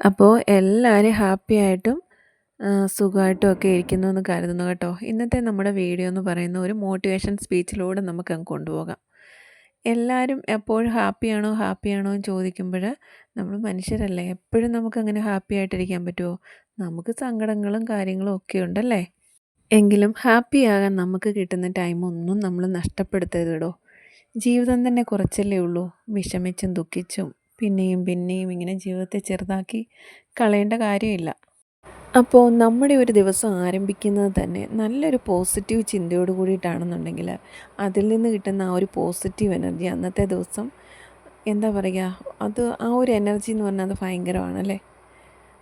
അപ്പോൾ എല്ലാവരും ഹാപ്പി ആയിട്ടും സുഖമായിട്ടും ഒക്കെ ഇരിക്കുന്നു എന്ന് കരുതുന്നു കേട്ടോ. ഇന്നത്തെ നമ്മുടെ വീഡിയോ എന്ന് പറയുന്ന ഒരു മോട്ടിവേഷൻ സ്പീച്ചിലൂടെ നമുക്ക് അങ്ങ് കൊണ്ടുപോകാം. എല്ലാവരും എപ്പോഴും ഹാപ്പിയാണോ ഹാപ്പിയാണോ എന്ന് ചോദിക്കുമ്പോൾ നമ്മൾ മനുഷ്യരല്ലേ എപ്പോഴും നമുക്ക് അങ്ങനെ ഹാപ്പി ആയിട്ടിരിക്കാൻ പറ്റുമോ? നമുക്ക് സങ്കടങ്ങളും കാര്യങ്ങളും ഒക്കെ ഉണ്ടല്ലേ? എങ്കിലും ഹാപ്പി ആകാൻ നമുക്ക് കിട്ടുന്ന ടൈമൊന്നും നമ്മൾ നഷ്ടപ്പെടുത്തരുതോ ജീവിതം തന്നെ കുറച്ചല്ലേ ഉള്ളൂ. വിഷമിച്ചും ദുഃഖിച്ചും പിന്നെയും പിന്നെയും ഇങ്ങനെ ജീവിതത്തെ ചെറുതാക്കി കളയേണ്ട കാര്യമില്ല. അപ്പോൾ നമ്മുടെ ഒരു ദിവസം ആരംഭിക്കുന്നത് തന്നെ നല്ലൊരു പോസിറ്റീവ് ചിന്തയോട് കൂടിയിട്ടാണെന്നുണ്ടെങ്കിൽ അതിൽ നിന്ന് കിട്ടുന്ന ആ ഒരു പോസിറ്റീവ് എനർജി അന്നത്തെ ദിവസം എന്താ പറയുക അത് ആ ഒരു എനർജി എന്ന് പറഞ്ഞാൽ അത് ഭയങ്കരമാണല്ലേ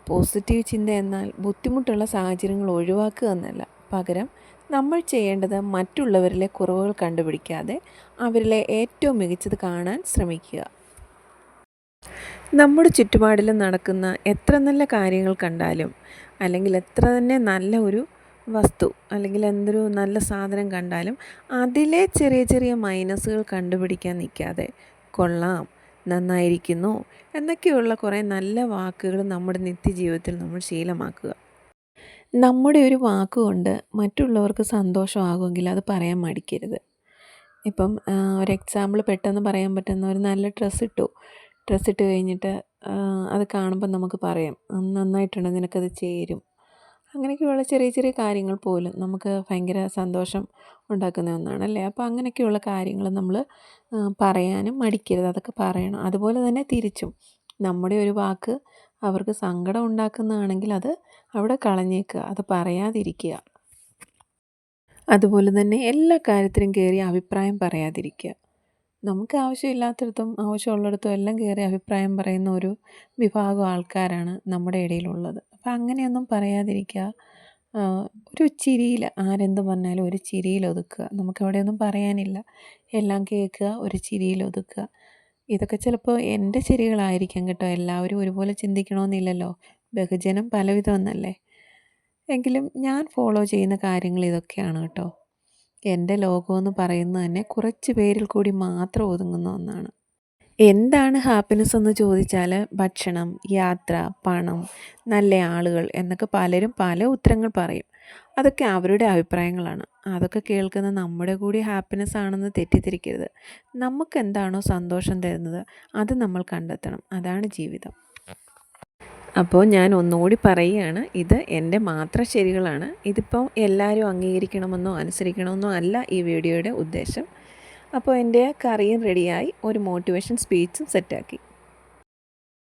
പോസിറ്റീവ് ചിന്ത എന്നാൽ ബുദ്ധിമുട്ടുള്ള സാഹചര്യങ്ങൾ ഒഴിവാക്കുക എന്നല്ല. പകരം നമ്മൾ ചെയ്യേണ്ടത് മറ്റുള്ളവരിലെ കുറവുകൾ കണ്ടുപിടിക്കാതെ അവരിലെ ഏറ്റവും മികച്ചത് കാണാൻ ശ്രമിക്കുക. നമ്മുടെ ചുറ്റുപാടിൽ നടക്കുന്ന എത്ര നല്ല കാര്യങ്ങൾ കണ്ടാലും അല്ലെങ്കിൽ എത്ര തന്നെ നല്ല ഒരു വസ്തു അല്ലെങ്കിൽ എന്തൊരു നല്ല സാധനം കണ്ടാലും അതിലെ ചെറിയ ചെറിയ മൈനസുകൾ കണ്ടുപിടിക്കാൻ നിൽക്കാതെ കൊള്ളാം നന്നായിരിക്കുന്നു എന്നൊക്കെയുള്ള കുറേ നല്ല വാക്കുകൾ നമ്മുടെ നിത്യജീവിതത്തിൽ നമ്മൾ ശീലമാക്കുക. നമ്മുടെ ഒരു വാക്കുകൊണ്ട് മറ്റുള്ളവർക്ക് സന്തോഷമാകുമെങ്കിൽ അത് പറയാൻ മടിക്കരുത്. ഇപ്പം ഒരു എക്സാമ്പിൾ പെട്ടെന്ന് പറയാൻ പറ്റുന്ന ഒരു നല്ല ഡ്രസ്സ് ഇട്ടു. ഡ്രസ്സ് ഇട്ട് കഴിഞ്ഞിട്ട് അത് കാണുമ്പോൾ നമുക്ക് പറയാം നന്നായിട്ടുണ്ട് നിനക്കത് ചേരും. അങ്ങനെയൊക്കെയുള്ള ചെറിയ ചെറിയ കാര്യങ്ങൾ പോലും നമുക്ക് ഭയങ്കര സന്തോഷം ഉണ്ടാക്കുന്ന ഒന്നാണല്ലേ? അപ്പോൾ അങ്ങനെയൊക്കെയുള്ള കാര്യങ്ങൾ നമ്മൾ പറയാനും മടിക്കരുത് അതൊക്കെ പറയണം. അതുപോലെ തന്നെ തിരിച്ചും. നമ്മുടെ ഒരു വാക്ക് അവർക്ക് സങ്കടം ഉണ്ടാക്കുന്നതാണെങ്കിൽ അത് അവിടെ കളഞ്ഞേക്കുക അത് പറയാതിരിക്കുക. അതുപോലെ തന്നെ എല്ലാ കാര്യത്തിലും കയറി അഭിപ്രായം പറയാതിരിക്കുക. നമുക്ക് ആവശ്യമില്ലാത്തിടത്തും ആവശ്യമുള്ളിടത്തും എല്ലാം കയറി അഭിപ്രായം പറയുന്ന ഒരു വിഭാഗം ആൾക്കാരാണ് നമ്മുടെ ഇടയിലുള്ളത്. അപ്പം അങ്ങനെയൊന്നും പറയാതിരിക്കുക. ഒരു ചിരിയിൽ ആരെന്ത് പറഞ്ഞാലും ഒരു ചിരിയിൽ ഒതുക്കുക. നമുക്കവിടെയൊന്നും പറയാനില്ല. എല്ലാം കേൾക്കുക ഒരു ചിരിയിൽ ഒതുക്കുക. ഇതൊക്കെ ചിലപ്പോൾ എന്റെ ചിരികളായിരിക്കാം കേട്ടോ. എല്ലാവരും ഒരുപോലെ ചിന്തിക്കണമെന്നില്ലല്ലോ ബഹുജനം പലവിധമെന്നല്ലേ എങ്കിലും ഞാൻ ഫോളോ ചെയ്യുന്ന കാര്യങ്ങൾ ഇതൊക്കെയാണ് കേട്ടോ. എന്റെ ലോകമെന്ന് പറയുന്നത് തന്നെ കുറച്ച് പേരിൽ കൂടി മാത്രം ഒതുങ്ങുന്ന ഒന്നാണ്. എന്താണ് ഹാപ്പിനെസ് എന്ന് ചോദിച്ചാൽ ഭക്ഷണം യാത്ര പണം നല്ല ആളുകൾ എന്നൊക്കെ പലരും പല ഉത്തരങ്ങൾ പറയും. അതൊക്കെ അവരുടെ അഭിപ്രായങ്ങളാണ്. അതൊക്കെ കേൾക്കുന്ന നമ്മുടെ കൂടി ഹാപ്പിനെസ് ആണെന്ന് തെറ്റിദ്ധരിക്കരുത്. നമുക്ക് എന്താണോ സന്തോഷം തരുന്നത് അത് നമ്മൾ കണ്ടെത്തണം. അതാണ് ജീവിതം. അപ്പോൾ ഞാൻ ഒന്നുകൂടി പറയുകയാണ് ഇത് എന്റെ മാത്രം ശരികളാണ് ഇതിപ്പോൾ എല്ലാവരും അംഗീകരിക്കണമെന്നോ അനുസരിക്കണമെന്നോ അല്ല ഈ വീഡിയോയുടെ ഉദ്ദേശം. അപ്പോൾ എന്റെ കറിയും റെഡിയായി ഒരു മോട്ടിവേഷൻ സ്പീച്ചും സെറ്റാക്കി